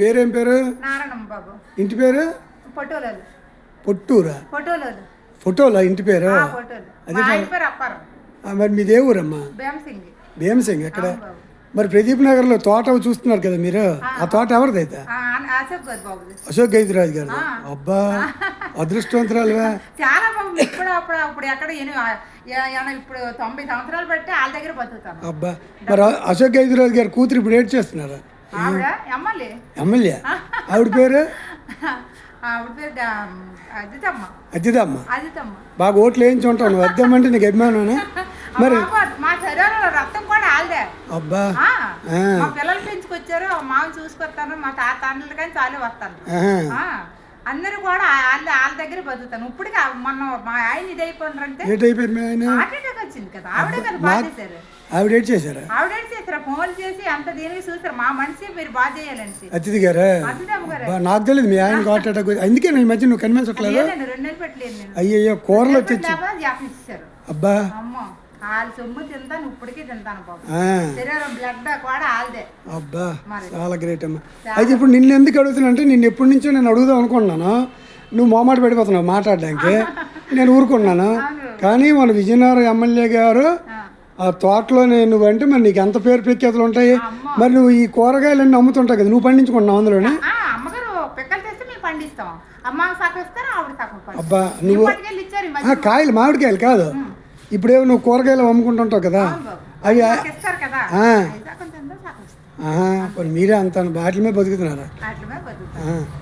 పేరేం పేరు? నారాయణమ్మ బాబు. ఇంటి పేరు? పొట్టూరా? ఫోటోలు ఫోటోలా ఇంటి పేరు? ఆ, మరి. మీదే ఊరమ్మా? భీమసింగి. ఎక్కడ? మరి ప్రదీప్ నగర్లో తోట చూస్తున్నారు కదా మీరు? ఆ. తోట ఎవరిదైతే? అశోక్ గైతిరాజు గారు. అబ్బా అదృష్టవంతురాలుగా చాలా ఇప్పుడు అప్పుడు ఎక్కడ ఇప్పుడు తొంభై సంవత్సరాలు బట్టి వాళ్ళ దగ్గర బతుకుతాను. అబ్బా మరి అశోక్ గైతిరాజు గారు కూతురు ఇప్పుడు ఏడ్ చేస్తున్నారు? ఎమ్మెల్యే? ఆవిడ పేరు? అజితమ్మ. బాగా ఓట్లు వేయించి ఉంటావు నువ్వు అద్దెమ్మంటే నీకు అభిమానం మరి బాబు, మా శరీరంలో రక్తం కూడా ఆల్దే. అబ్బా. పిల్లలు పెంచుకొచ్చారు. మామ చూసుకొస్తాను. మా తాత అన్నలు కానీ చాలే వస్తాను. అందరూ కూడా వాళ్ళ వాళ్ళ దగ్గర బతుకుతాను. ఇప్పటికి మొన్న మా ఆయన ఇది అయిపోయినారంటే వచ్చింది కదా. ఆవిడే కదా బాగా చేశారు. ఆవిడ ఏడ్ చేశారా? ఆవిడే చేశారు? ఫోన్ చేసి అంత దీనికి చూసారు మా మనిషి మీరు బాగా చేయాలని అతిథి గారా? నాకు తెలియదు మీ ఆయన హార్ట్ అటాక్ వచ్చి- అందుకే నేను ఈ మధ్య నువ్వు కనిపించట్లేదు రెండు నెలలు పెట్టలేదు నేను. అయ్యయ్యో కూరలు అబ్బా. అమ్మో వాళ్ళ సొమ్ము తింటాను ఇప్పటికీ తింటాను బాబు. శరీరం బ్లడ్ కూడా ఆల్దే అబ్బా. చాలా గ్రేట్ అమ్మా. అయితే ఇప్పుడు నిన్ను ఎందుకు అడుగుతున్నా అంటే నిన్ను ఎప్పటి నుంచో నేను అడుగుదాం అనుకున్నాను నువ్వు మొహమాట పడిపోతున్నావు మాట్లాడడానికి. నేను ఊరుకున్నాను. కానీ మన విజయనగరం ఎమ్మెల్యే గారు ఆ. తోటలో నువ్వు అంటే మరి నీకు ఎంత పేరు ప్రఖ్యాతులు ఉంటాయి. మరి నువ్వు ఈ కూరగాయలన్నీ అమ్ముతుంటావు కదా నువ్వు పండించుకున్నావు అందులోనే? ఆ, అమ్మగారు పిక్కలు తెస్తే మేము పండిస్తాం. అమ్మ సగం ఇస్తారు ఆవిడ సగం పండిస్తాం. అబ్బా నువ్వు కాయలు మామిడికాయలు కాదు. ఇప్పుడేమో నువ్వు కూరగాయలు అమ్ముకుంటుంటావు కదా. అవి మీరే అంత వాటి మీద బతుకుతున్నారా వాటి మీద బతుకుతాం ఆ.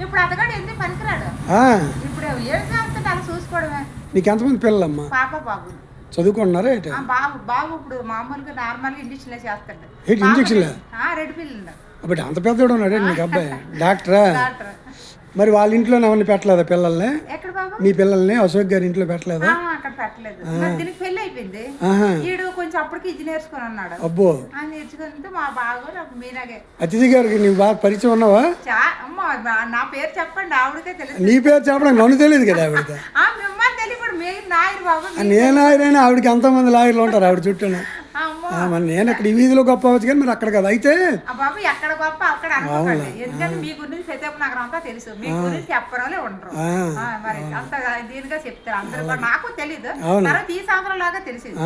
ఇప్పుడు అతగాడు ఎందుకు పనికిరాడు? ఆ, ఇప్పుడు ఏం చేస్తుంది అలా చూసుకోవడమే? నీకు ఎంతమంది పిల్లలమ్మా? పాప బాబు. చదువుకుంటున్నారా ఏంటి? బాబు బాబు ఇప్పుడు మామూలుగా నార్మల్గా ఇంజక్షన్లే చేస్తాడు. ఏంటి ఇంజక్షన్లే? ఆ, రెడ్ పిల్లలు అప్పుడు అంత పెద్దోడు ఉన్నాడు నీకు అబ్బాయి? డాక్టరా? డాక్టర్? మరి వాళ్ళ ఇంట్లో ఎవరిని పెట్టలేదా పిల్లల్ని? మీ పిల్లల్ని అశోక్ గారి ఇంట్లో పెట్టలేదా? అక్కడ పెట్టలేదు. దీనికి పెళ్ళి అయిపోయింది. ఈడు కొంచెం అప్పటికి ఇది నేర్చుకొని అన్నాడు అబ్బో. నేర్చుకుంటే మా బాగా నాకు మీనాగే. అతిథి గారికి నీకు బాగా పరిచయం ఉన్నావా? నా- పేరు చెప్పండి ఆవిడకే తెలుసు. నీ పేరు చెప్పడానికి నన్ను తెలియదు కదా ఆవిడకి? ఆ మిమ్మల్ని తెలియదు మీరు నాయరు బాబు నేను ఆయనైనా ఆవిడకి ఎంతమంది లాయర్లు ఉంటారు ఆవిడ ఆ, మరి నేను అక్కడ ఈ వీధిలో గొప్ప అవ్వచ్చు కానీ మరి అక్కడ కదా. అయితే ఆ బాబు ఎక్కడ గొప్ప అక్కడ అనుకోకండి. ఎందుకంటే మీ గురించి ప్రతి నగరం అంతా తెలుసు. మీ గురించి చెప్పరంలో ఉండరు. మరి అంత దీనిగా చెప్తారు. అందరూ కూడా నాకు తెలీదు. తర్వాత ఈ సంవత్సరం లాగా తెలిసింది.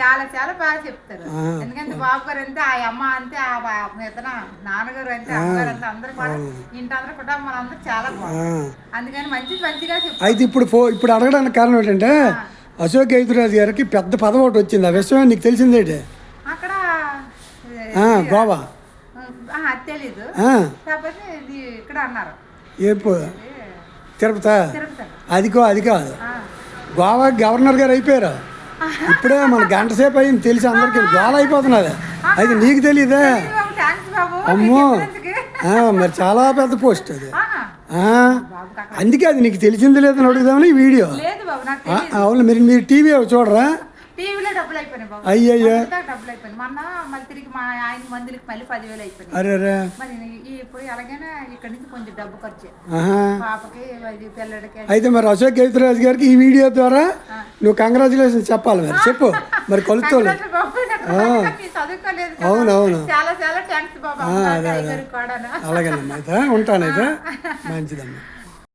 చాలా చాలా బాగా చెప్తారు. ఎందుకంటే బాబు గారు అంతే ఆ అమ్మ అంతే ఆ మిగతా నాన్నగారు అంతే అమ్మగారు అంతే అందరూ కూడా ఇంటి అందరూ కూడా మనందరూ చాలా ఆ. బాగుంది. అందుకని మంచి మంచిగా చెప్తారు అయితే ఇప్పుడు ఇప్పుడు అడగడానికి కారణం ఏంటంటే అశోక్ గైతురాజు గారికి పెద్ద పదవి ఒకటి వచ్చింది. ఆ విషయం నీకు తెలిసిందేంటి? గోవా ఆ, అది తెలీదు ఆ, కాకపోతే ఇది ఇక్కడ అన్నారు ఏ పో- తిరుపతా తిరుపతి అదికో అది కాదు ఆ. గోవా గవర్నర్ గారు అయిపోయారు ఇప్పుడే మన గంట సేపు అయింది తెలిసి అందరికి గోల అయిపోతున్నది అయితే నీకు తెలియదే తెలీదు బాబు థ్యాంక్స్ బాబు అమ్మో మీకు చెప్పినందుకు. ఆ, మరి చాలా పెద్ద పోస్ట్ అది ఆ, ఆ, బాబు కాక అందుకే అది నీకు తెలిసింది లేదని అడుగుదామని ఈ వీడియో లేదు బాబు నాకు ఆ, తెలియదు అవును మీరు మీరు టీవీ చూడరా టీవీలో డబ్బులు అయిపోయినాయి బాబు. అయ్యయ్యో. డబ్బులు అయిపోయినాయి. మొన్న మళ్ళీ తిరిగి మా ఆయన మందులకి మళ్ళీ పదివేలు అయిపోయినాయి. అరే అరే. మరి ఇప్పుడు ఎలాగైనా ఇక్కడ నుంచి కొంచెం డబ్బు ఖర్చు పాపకి పిల్లడికి అయితే మరి అశోక్ గైతురాజు గారికి ఈ వీడియో ద్వారా నువ్వు కంగ్రాచులేషన్స్ చెప్పాలి మరి. చెప్పు. మరి కలుస్తోళ్ళు అసలు బాబు నాకు మీరు చదువుకోలేదు కదా. అవును అవును చాలా చాలా థ్యాంక్స్ బాబు. అలాగేనమ్మా. అయితే ఉంటానైతే మంచిదమ్మా.